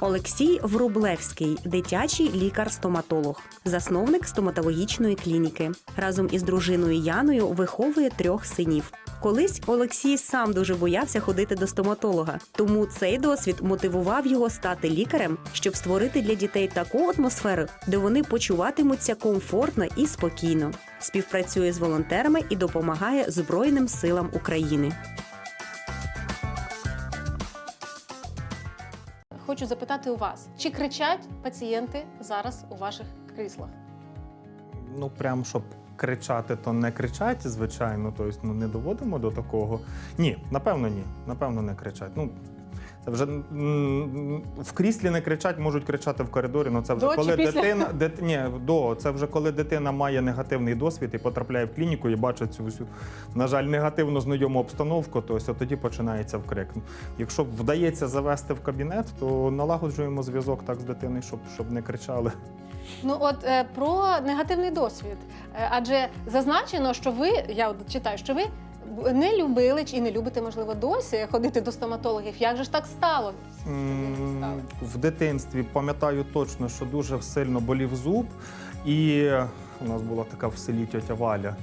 Олексій Врублевський, дитячий лікар-стоматолог, засновник стоматологічної клініки. Разом із дружиною Яною виховує трьох синів. Колись Олексій сам дуже боявся ходити до стоматолога, тому цей досвід мотивував його стати лікарем, щоб створити для дітей таку атмосферу, де вони почуватимуться комфортно і спокійно. Співпрацює з волонтерами і допомагає Збройним силам України. Хочу запитати у вас, чи кричать пацієнти зараз у ваших кріслах? Ну, прям щоб кричати, то не кричать, звичайно. Тобто, ну не доводимо до такого. Ні, напевно, ні. Напевно, не кричать. Ну, вже м, в кріслі не кричать, можуть кричати в коридорі. Ну це вже До чи коли після? дитина дит, ні, до це вже коли дитина має негативний досвід і потрапляє в клініку і бачить цю всю, на жаль, негативно знайому обстановку, то ось тоді починається вкрик. Якщо вдається завести в кабінет, то налагоджуємо зв'язок так з дитиною, щоб, щоб не кричали. Ну от е, про негативний досвід. Е, адже зазначено, що ви, я от читаю, що ви не любили чи і не любите, можливо, досі ходити до стоматологів. Як же ж так стало? М. В дитинстві пам'ятаю точно, що дуже сильно болів зуб, і у нас була така в селі тьотя Валя.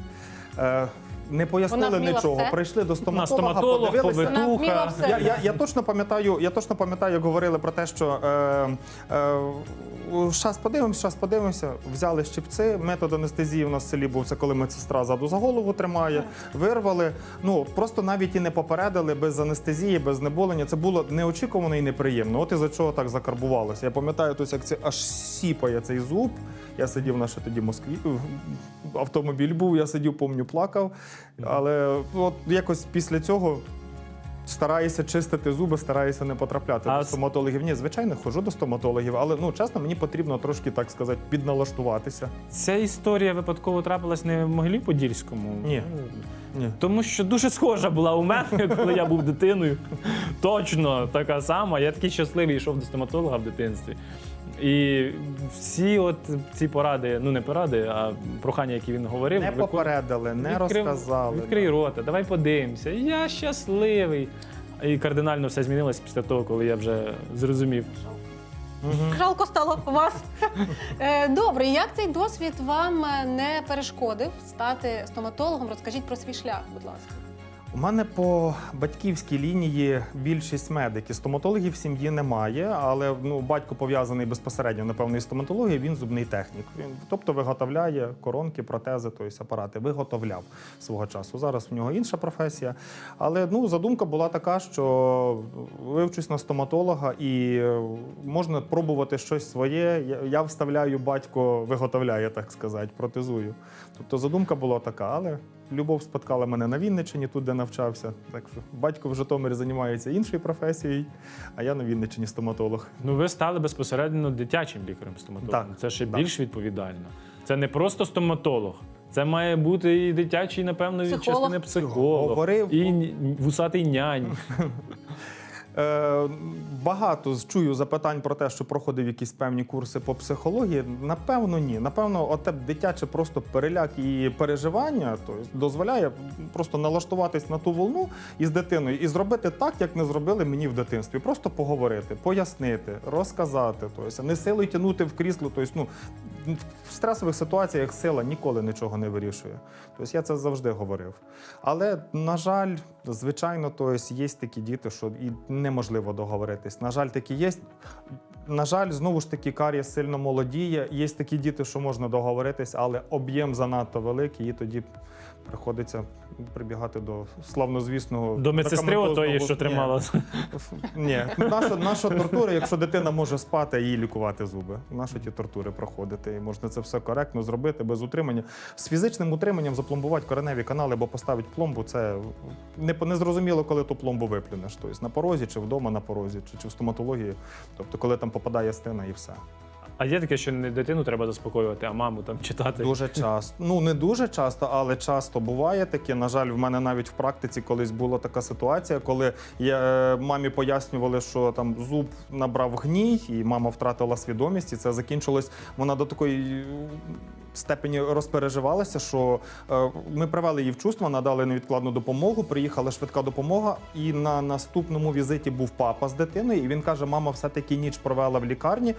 Е, Не пояснили вміла нічого. все? Прийшли до стоматолога, стоматолог, подивилися. Вона вміла повитуха. все. Я, я, я точно пам'ятаю, я точно пам'ятаю, як говорили про те, що е, е, щас подивимося, щас подивимося. Взяли щипці. Метод анестезії у нас в селі був це, коли медсестра ззаду за голову тримає, вирвали. Ну просто навіть і не попередили без анестезії, без знеболення. Це було неочікувано і неприємно. От із-за чого так закарбувалося. Я пам'ятаю, тобто, як це аж сіпає цей зуб. Я сидів на ще тоді в Москві. Автомобіль був, я сидів, помню, плакав. Але от якось після цього стараюся чистити зуби, стараюся не потрапляти А до стоматологів. Ні, звичайно, ходжу до стоматологів, але ну чесно, мені потрібно трошки так сказати, підналаштуватися. Ця історія випадково трапилась не в Могилі-Подільському. Ні. Ні. Тому що дуже схожа була у мене, коли я був дитиною. Точно така сама. Я такий щасливий йшов до стоматолога в дитинстві. І всі от ці поради, ну не поради, а прохання, які він говорив, Не викон- попередили, не відкрив- розказали. Відкрий рота, давай подивимося. Я щасливий. І кардинально все змінилось після того, коли я вже зрозумів. Жалко стало вас. Е, Добре, як цей досвід вам е, не перешкодив стати стоматологом? Розкажіть про свій шлях, будь ласка. У мене по батьківській лінії більшість медиків. Стоматологів в сім'ї немає, але ну, батько пов'язаний безпосередньо, напевно, із стоматологією, він зубний технік. Він, тобто виготовляє коронки, протези, тобто апарати. Виготовляв свого часу. Зараз в нього інша професія. Але ну, задумка була така, що вивчусь на стоматолога і е, можна пробувати щось своє. Я, я вставляю, батько виготовляє, так сказати, протезую. Тобто задумка була така, але любов споткала мене на Вінниччині, тут де навчався. Так що батько в Житомирі займається іншою професією, а я на Вінниччині стоматолог. Ну, ви стали безпосередньо дитячим лікарем-стоматологом. Так, Це ще так. більш відповідально. Це не просто стоматолог. Це має бути і дитячий, напевно, від Психолог. частини психолог, Говорив. і вусатий нянь. Е, багато чую запитань про те, що проходив якісь певні курси по психології. Напевно, ні. Напевно, оте дитяче просто переляк і переживання тобто, дозволяє просто налаштуватись на ту волну із дитиною і зробити так, як не зробили мені в дитинстві. Просто поговорити, пояснити, розказати. Тобто, не силою тягнути в крісло. Тобто, ну, в стресових ситуаціях сила ніколи нічого не вирішує. Тобто я це завжди говорив. Але, на жаль, звичайно, тобто, є такі діти, що і неможливо договоритись. На жаль, такі є. На жаль, знову ж таки, карія сильно молодіє. Є такі діти, що можна договоритись, але об'єм занадто великий, і тоді приходиться прибігати до славнозвісного До медсестри отої, що тримала. Ні, наша, наша тортура, якщо дитина може спати, їй лікувати зуби. Наша ті тортури проходити. І можна це все коректно зробити без утримання. З фізичним утриманням запломбувати кореневі канали або поставити пломбу. Це не, не зрозуміло, коли ту пломбу виплюнеш. Тобто на порозі, чи вдома на порозі, чи, чи в стоматології. Тобто, коли там попадає стена і все. А є таке, що не дитину треба заспокоювати, а маму там читати. Дуже часто. Ну не дуже часто, але часто буває таке. На жаль, в мене навіть в практиці колись була така ситуація, коли я, е, мамі пояснювали, що там зуб набрав гній, і мама втратила свідомість, і це закінчилось. Вона до такої. Степені розпереживалася, що е, ми привели її в чувство, надали невідкладну допомогу. Приїхала швидка допомога, і на наступному візиті був папа з дитиною. І він каже: мама все-таки ніч провела в лікарні,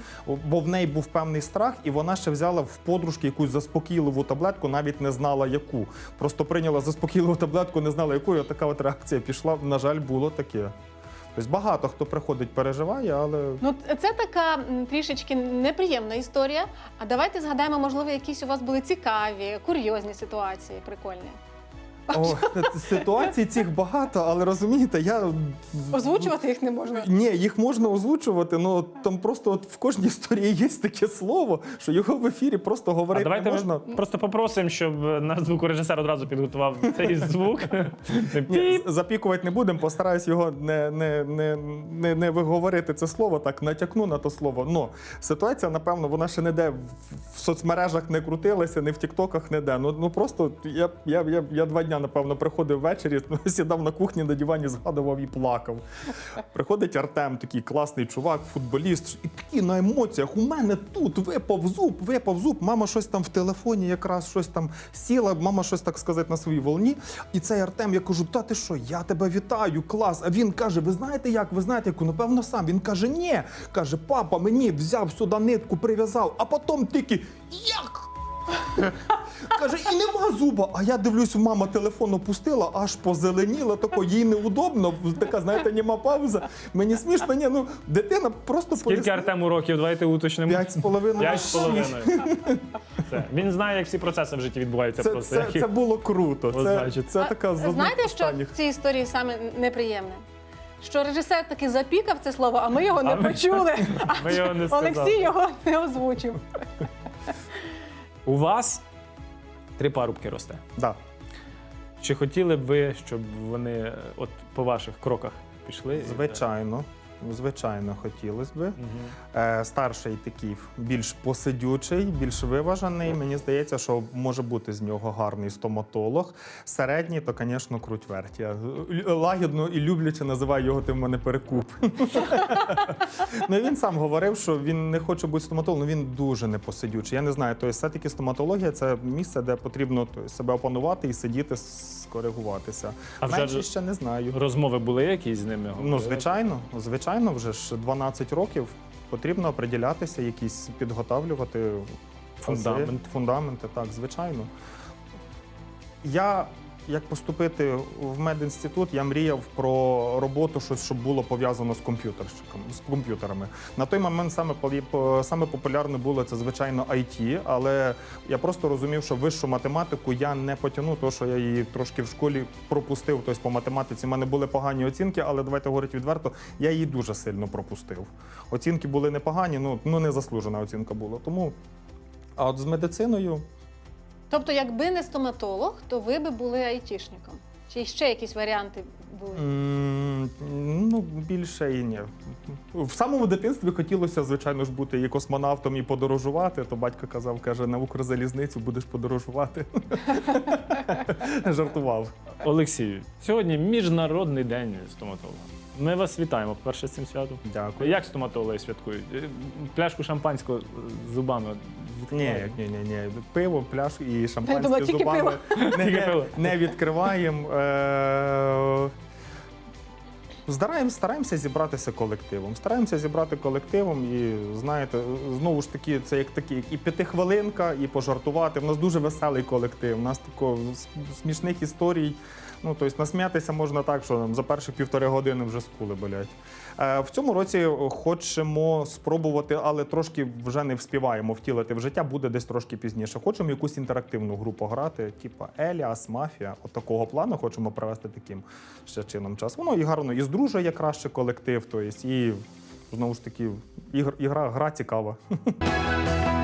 бо в неї був певний страх, і вона ще взяла в подружки якусь заспокійливу таблетку, навіть не знала яку. Просто прийняла заспокійливу таблетку, не знала яку. І така от реакція пішла. На жаль, було таке. Тобто багато хто приходить, переживає, але Ну, це така трішечки неприємна історія. А давайте згадаємо, можливо, якісь у вас були цікаві, курйозні ситуації, прикольні. О, ситуацій цих багато, але розумієте, я Озвучувати їх не можна. Ні, їх можна озвучувати, але там просто от в кожній історії є таке слово, що його в ефірі просто А говорити давайте не можна. ми просто попросимо, щоб наш звукорежисер одразу підготував цей звук. Ні, запікувати не будемо, постараюсь його не, не, не, не, не виговорити це слово, так натякну на то слово. Ну, ситуація, напевно, вона ще не де в, в соцмережах не крутилася, не в Тіктоках не де. Ну, ну просто я, я, я, я два дня, напевно, приходив ввечері, сідав на кухні на дивані, згадував і плакав. Приходить Артем, такий класний чувак, футболіст, і такий на емоціях. У мене тут випав зуб, випав зуб. Мама щось там в телефоні, якраз щось там сіла, мама щось так сказати на своїй волні. І цей Артем, я кажу, та ти що, я тебе вітаю, клас. А він каже: Ви знаєте як? Ви знаєте, яку? Напевно, сам. Він каже, ні. Каже, папа мені взяв сюди нитку, прив'язав, а потім тільки як? Каже, і нема зуба. А я дивлюсь, мама телефон опустила, аж позеленіла, тако їй неудобно. Така, знаєте, нема пауза. Мені смішно, ні, ну дитина просто Скільки поясни- Артему років? Давайте уточнимо. П'ять з половиною. П'ять з половиною. Все. Він знає, як всі процеси в житті відбуваються. Це, просто. це, як їх- це було круто. Це, Означить. це така з одних Знаєте, що останніх. в цій історії саме неприємне? Що режисер таки запікав це слово, а ми його не А ми- почули. Ми його не сказали. Олексій його не озвучив. У вас три парубки росте. Да. Чи хотіли б ви, щоб вони е, от по ваших кроках пішли? Звичайно. Звичайно, хотілося. Мгм. Е, старший такий більш посидючий, більш виважений. Мені здається, що може бути з нього гарний стоматолог. Середній, то, звісно, круть верть. Я е, лагідно і любляче називаю його ти в мене перекуп. ну, і він сам говорив, що він не хоче бути стоматологом, але він дуже непосидючий. Я не знаю, тобто все-таки стоматологія це місце, де потрібно себе опанувати і сидіти, скоригуватися. А вже Менше ж- ще не знаю. Розмови були якісь з ними? Ну, звичайно, звичайно, вже ж 12 років потрібно приділятися, якісь підготавлювати Фундамент. фундаменти, так, звичайно. Я, як поступити в медінститут, я мріяв про роботу, щось, щоб було пов'язано з комп'ютерщиком, з комп'ютерами. На той момент саме, саме популярне було це, звичайно, IT, але я просто розумів, що вищу математику я не потягну, тому що я її трошки в школі пропустив. Тобто по математиці в мене були погані оцінки, але давайте говорити відверто, я її дуже сильно пропустив. Оцінки були непогані, ну, ну не заслужена оцінка була. Тому, а от з медициною Тобто, якби не стоматолог, то ви би були айтішником. Чи ще якісь варіанти були? М, Ну, більше і ні. В самому дитинстві хотілося, звичайно ж, бути і космонавтом, і подорожувати. То батько казав, каже, на Укрзалізницю будеш подорожувати. Жартував. Олексію, сьогодні міжнародний день стоматолога. Ми вас вітаємо, по-перше, з цим святом. Дякую. Як стоматологи святкують? Е, Пляшку шампанського з зубами. Ні, ні, ні, ні. Пиво, пляшку і шампанське з зубами не, не, не відкриваємо. Е- Стараємось, стараємося зібратися колективом. Стараємося зібрати колективом і знаєте, знову ж таки, це як такі і п'ятихвилинка, і пожартувати. У нас дуже веселий колектив. У нас тако смішних історій. Ну, тобто насміятися можна так, що за перші півтори години вже скули болять. Е, в цьому році хочемо спробувати, але трошки вже не вспіваємо втілити в життя, буде десь трошки пізніше. Хочемо якусь інтерактивну групу грати, типу Еліас, Мафія. От такого плану хочемо провести таким ще чином час. Воно і гарно і здружує краще колектив, тобто, і знову ж таки, ігр, ігра, гра цікава.